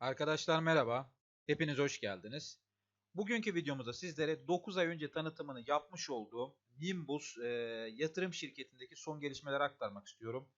Arkadaşlar merhaba. Hepiniz hoş geldiniz. Bugünkü videomuzda sizlere 9 ay önce tanıtımını yapmış olduğum Nimbus e, yatırım şirketindeki son gelişmeleri aktarmak istiyorum.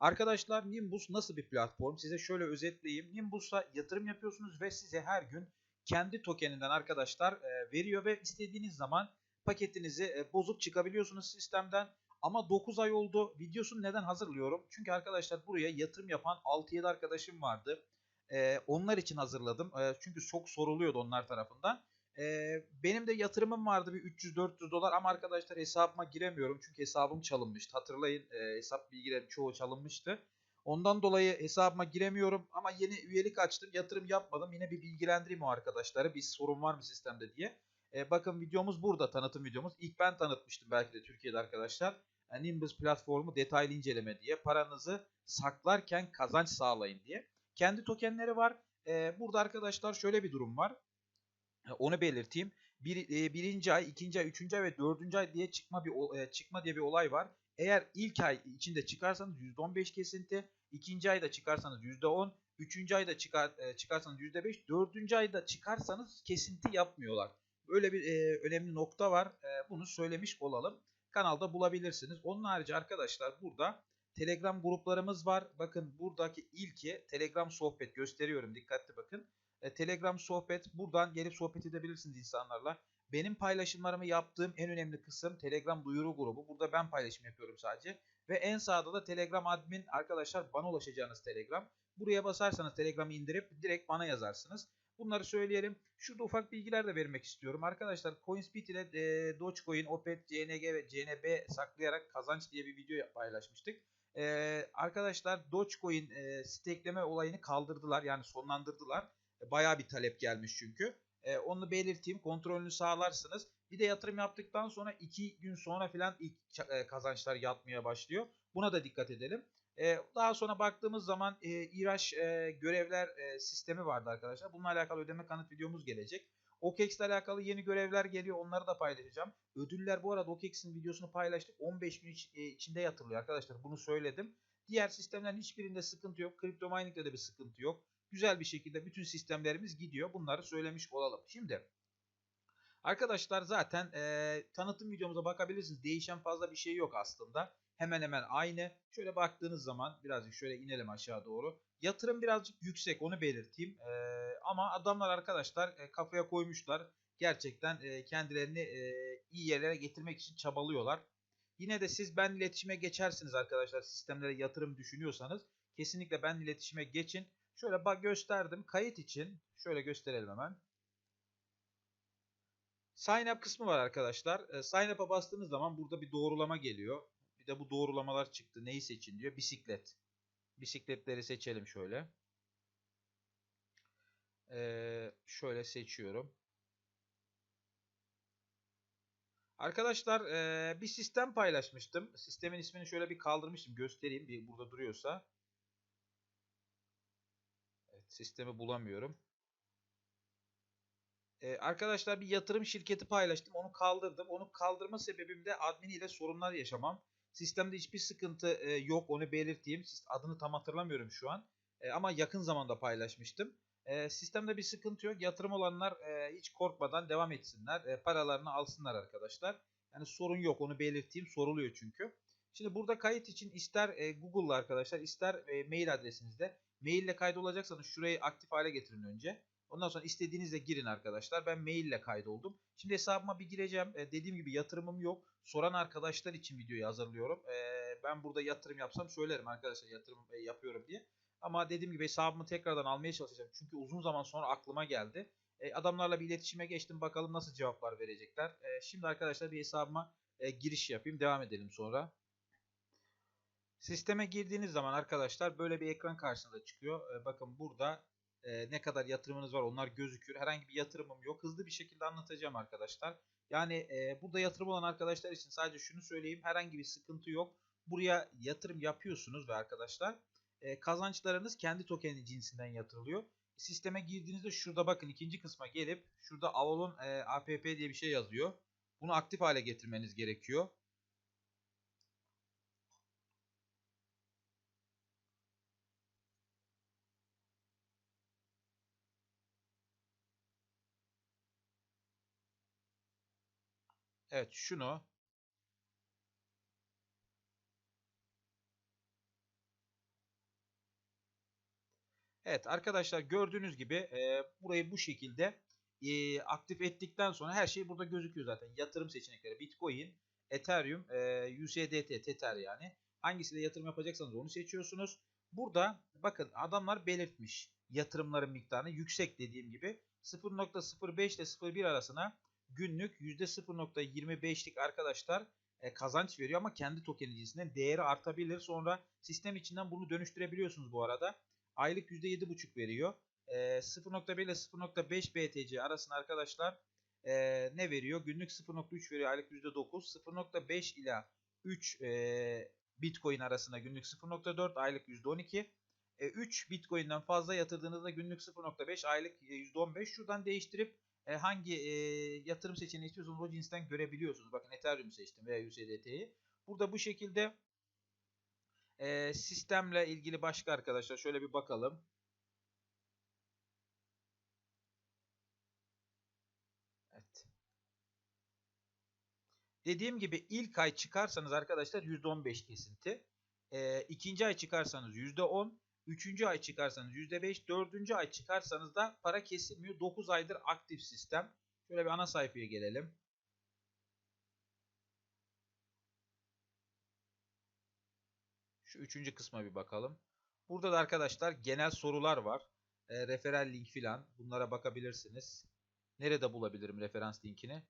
Arkadaşlar Nimbus nasıl bir platform? Size şöyle özetleyeyim. Nimbus'a yatırım yapıyorsunuz ve size her gün kendi tokeninden arkadaşlar e, veriyor ve istediğiniz zaman paketinizi e, bozup çıkabiliyorsunuz sistemden. Ama 9 ay oldu. Videosunu neden hazırlıyorum? Çünkü arkadaşlar buraya yatırım yapan 6-7 arkadaşım vardı. Ee, onlar için hazırladım. Ee, çünkü çok soruluyordu onlar tarafından. Ee, benim de yatırımım vardı bir 300-400 dolar ama arkadaşlar hesabıma giremiyorum. Çünkü hesabım çalınmıştı. Hatırlayın e, hesap bilgilerim çoğu çalınmıştı. Ondan dolayı hesabıma giremiyorum ama yeni üyelik açtım. Yatırım yapmadım. Yine bir bilgilendireyim o arkadaşları. Bir sorun var mı sistemde diye. Ee, bakın videomuz burada. Tanıtım videomuz. İlk ben tanıtmıştım belki de Türkiye'de arkadaşlar. Nimbus platformu detaylı inceleme diye. Paranızı saklarken kazanç sağlayın diye. Kendi tokenleri var. Burada arkadaşlar şöyle bir durum var. Onu belirteyim. Bir, birinci ay, ikinci ay, üçüncü ay ve dördüncü ay diye çıkma bir çıkma diye bir olay var. Eğer ilk ay içinde çıkarsanız %15 kesinti, ikinci ayda çıkarsanız %10, üçüncü ayda çıkar, çıkarsanız %5, dördüncü ayda çıkarsanız kesinti yapmıyorlar. Böyle bir e, önemli nokta var. E, bunu söylemiş olalım. Kanalda bulabilirsiniz. Onun harici arkadaşlar burada Telegram gruplarımız var. Bakın buradaki ilki Telegram sohbet gösteriyorum. Dikkatli bakın. E, Telegram sohbet. Buradan gelip sohbet edebilirsiniz insanlarla. Benim paylaşımlarımı yaptığım en önemli kısım Telegram duyuru grubu. Burada ben paylaşım yapıyorum sadece. Ve en sağda da Telegram admin arkadaşlar bana ulaşacağınız Telegram. Buraya basarsanız Telegram'ı indirip direkt bana yazarsınız. Bunları söyleyelim. Şurada ufak bilgiler de vermek istiyorum. Arkadaşlar CoinSpeed ile e, Dogecoin, OPET, CNG ve CNB saklayarak kazanç diye bir video paylaşmıştık. Ee, arkadaşlar Dogecoin e, stakeleme olayını kaldırdılar yani sonlandırdılar. E, bayağı bir talep gelmiş çünkü. E, onu belirteyim kontrolünü sağlarsınız. Bir de yatırım yaptıktan sonra 2 gün sonra falan ilk e, kazançlar yatmaya başlıyor. Buna da dikkat edelim. Daha sonra baktığımız zaman e, İRAŞ görevler sistemi vardı arkadaşlar. Bununla alakalı ödeme kanıt videomuz gelecek. OKEX ile alakalı yeni görevler geliyor. Onları da paylaşacağım. Ödüller bu arada OKEX'in videosunu paylaştık. 15 gün iç- içinde yatırılıyor arkadaşlar. Bunu söyledim. Diğer sistemlerin hiçbirinde sıkıntı yok. Kripto mining'de de bir sıkıntı yok. Güzel bir şekilde bütün sistemlerimiz gidiyor. Bunları söylemiş olalım. Şimdi arkadaşlar zaten e, tanıtım videomuza bakabilirsiniz. Değişen fazla bir şey yok aslında. Hemen hemen aynı. Şöyle baktığınız zaman birazcık şöyle inelim aşağı doğru. Yatırım birazcık yüksek onu belirteyim. E, ama adamlar arkadaşlar e, kafaya koymuşlar. Gerçekten e, kendilerini e, iyi yerlere getirmek için çabalıyorlar. Yine de siz ben iletişime geçersiniz arkadaşlar. Sistemlere yatırım düşünüyorsanız kesinlikle ben iletişime geçin. Şöyle bak gösterdim. Kayıt için şöyle gösterelim hemen. Sign up kısmı var arkadaşlar. E, sign up'a bastığınız zaman burada bir doğrulama geliyor. Bir de bu doğrulamalar çıktı. Neyi seçin diyor. Bisiklet. Bisikletleri seçelim şöyle. Ee, şöyle seçiyorum. Arkadaşlar eee, bir sistem paylaşmıştım. Sistemin ismini şöyle bir kaldırmıştım. Göstereyim bir burada duruyorsa. Evet, sistemi bulamıyorum. Ee, arkadaşlar bir yatırım şirketi paylaştım. Onu kaldırdım. Onu kaldırma sebebim de admin ile sorunlar yaşamam. Sistemde hiçbir sıkıntı e, yok. Onu belirteyim. Adını tam hatırlamıyorum şu an. E, ama yakın zamanda paylaşmıştım. E, sistemde bir sıkıntı yok. Yatırım olanlar e, hiç korkmadan devam etsinler. E, paralarını alsınlar arkadaşlar. Yani sorun yok. Onu belirteyim. Soruluyor çünkü. Şimdi burada kayıt için ister e, Google'la arkadaşlar ister e, mail adresinizde. Mail ile kaydolacaksanız şurayı aktif hale getirin önce. Ondan sonra istediğinizle girin arkadaşlar. Ben mail ile kaydoldum. Şimdi hesabıma bir gireceğim. E, dediğim gibi yatırımım yok. Soran arkadaşlar için videoyu hazırlıyorum. E, ben burada yatırım yapsam söylerim arkadaşlar yatırım e, yapıyorum diye. Ama dediğim gibi hesabımı tekrardan almaya çalışacağım. Çünkü uzun zaman sonra aklıma geldi. E, adamlarla bir iletişime geçtim. Bakalım nasıl cevaplar verecekler. E, şimdi arkadaşlar bir hesabıma e, giriş yapayım. Devam edelim sonra. Sisteme girdiğiniz zaman arkadaşlar böyle bir ekran karşınıza çıkıyor. E, bakın burada e, ne kadar yatırımınız var onlar gözüküyor. Herhangi bir yatırımım yok. Hızlı bir şekilde anlatacağım arkadaşlar. Yani e, burada yatırım olan arkadaşlar için sadece şunu söyleyeyim. Herhangi bir sıkıntı yok. Buraya yatırım yapıyorsunuz ve arkadaşlar e, kazançlarınız kendi tokeni cinsinden yatırılıyor. Sisteme girdiğinizde şurada bakın ikinci kısma gelip şurada Avalon e, APP diye bir şey yazıyor. Bunu aktif hale getirmeniz gerekiyor. Evet şunu Evet arkadaşlar gördüğünüz gibi e, burayı bu şekilde e, aktif ettikten sonra her şey burada gözüküyor zaten. Yatırım seçenekleri Bitcoin, Ethereum, e, USDT, Tether yani. Hangisiyle yatırım yapacaksanız onu seçiyorsunuz. Burada bakın adamlar belirtmiş yatırımların miktarını yüksek dediğim gibi 0.05 ile 0.1 arasına günlük %0.25'lik arkadaşlar e, kazanç veriyor ama kendi tokeni cinsinden değeri artabilir. Sonra sistem içinden bunu dönüştürebiliyorsunuz bu arada. Aylık %7.5 veriyor. E, 0.1 ile 0.5 BTC arasında arkadaşlar e, ne veriyor? Günlük 0.3 veriyor. Aylık %9. 0.5 ile 3 e, Bitcoin arasında günlük 0.4 aylık %12. E, 3 Bitcoin'den fazla yatırdığınızda günlük 0.5 aylık %15. Şuradan değiştirip e, hangi e, yatırım seçeneği istiyorsanız o cinsten görebiliyorsunuz. Bakın Ethereum seçtim veya USDT'yi. Burada bu şekilde e, sistemle ilgili başka arkadaşlar şöyle bir bakalım. Evet. Dediğim gibi ilk ay çıkarsanız arkadaşlar %15 kesinti. E, ikinci ay çıkarsanız %10. Üçüncü ay çıkarsanız %5. Dördüncü ay çıkarsanız da para kesilmiyor. 9 aydır aktif sistem. Şöyle bir ana sayfaya gelelim. Şu üçüncü kısma bir bakalım. Burada da arkadaşlar genel sorular var. E, referral link filan. Bunlara bakabilirsiniz. Nerede bulabilirim referans linkini?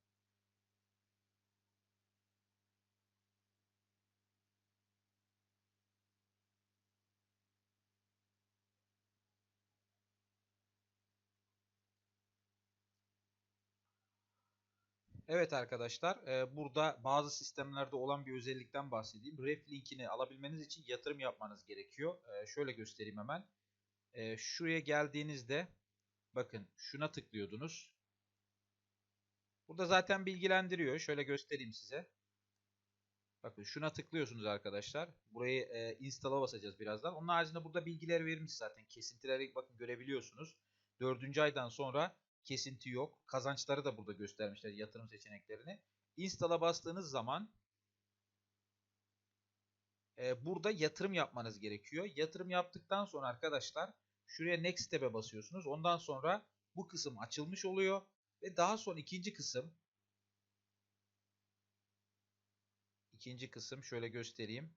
Evet arkadaşlar e, burada bazı sistemlerde olan bir özellikten bahsedeyim. Ref linkini alabilmeniz için yatırım yapmanız gerekiyor. E, şöyle göstereyim hemen. E, şuraya geldiğinizde bakın şuna tıklıyordunuz. Burada zaten bilgilendiriyor. Şöyle göstereyim size. Bakın şuna tıklıyorsunuz arkadaşlar. Burayı e, install'a basacağız birazdan. Onun haricinde burada bilgiler verilmiş zaten. Kesintileri bakın görebiliyorsunuz. Dördüncü aydan sonra kesinti yok. Kazançları da burada göstermişler yatırım seçeneklerini. Install'a bastığınız zaman e, burada yatırım yapmanız gerekiyor. Yatırım yaptıktan sonra arkadaşlar şuraya Next tab'e basıyorsunuz. Ondan sonra bu kısım açılmış oluyor. Ve daha sonra ikinci kısım ikinci kısım şöyle göstereyim.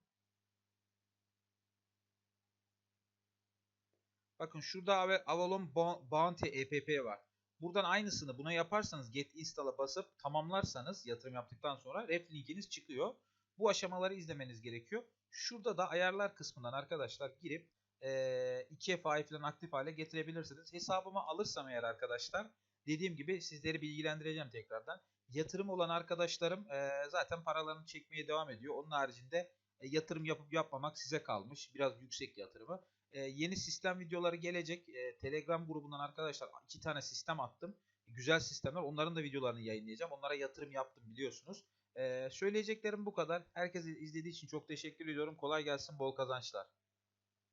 Bakın şurada Avalon Bounty EPP var. Buradan aynısını buna yaparsanız get install'a basıp tamamlarsanız yatırım yaptıktan sonra ref linkiniz çıkıyor. Bu aşamaları izlemeniz gerekiyor. Şurada da ayarlar kısmından arkadaşlar girip e, 2FA'yı falan aktif hale getirebilirsiniz. Hesabıma alırsam eğer arkadaşlar dediğim gibi sizleri bilgilendireceğim tekrardan. Yatırım olan arkadaşlarım e, zaten paralarını çekmeye devam ediyor. Onun haricinde e, yatırım yapıp yapmamak size kalmış. Biraz yüksek yatırımı. E, yeni sistem videoları gelecek. E, Telegram grubundan arkadaşlar iki tane sistem attım. Güzel sistemler. Onların da videolarını yayınlayacağım. Onlara yatırım yaptım biliyorsunuz. E, söyleyeceklerim bu kadar. Herkes izlediği için çok teşekkür ediyorum. Kolay gelsin. Bol kazançlar.